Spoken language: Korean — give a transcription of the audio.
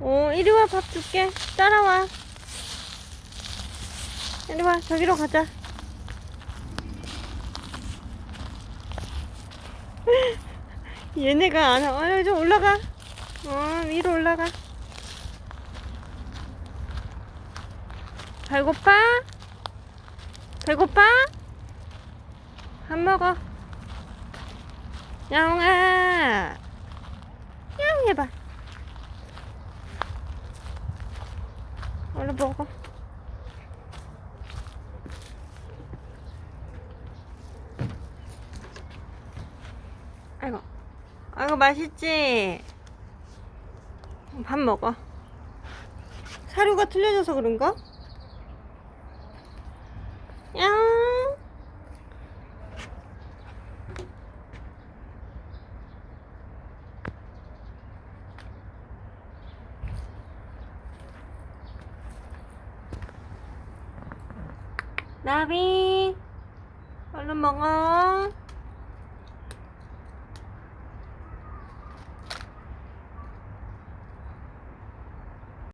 어, 이리 와, 밥 줄게. 따라와. 이리 와, 저기로 가자. 얘네가 안 와. 어, 좀 올라가. 어, 위로 올라가. 배고파? 배고파? 밥 먹어. 야옹아. 야옹 해봐. 얼른 먹어. 아이고. 아이고, 맛있지? 밥 먹어. 사료가 틀려져서 그런가? 야. 나비, 얼른 먹어.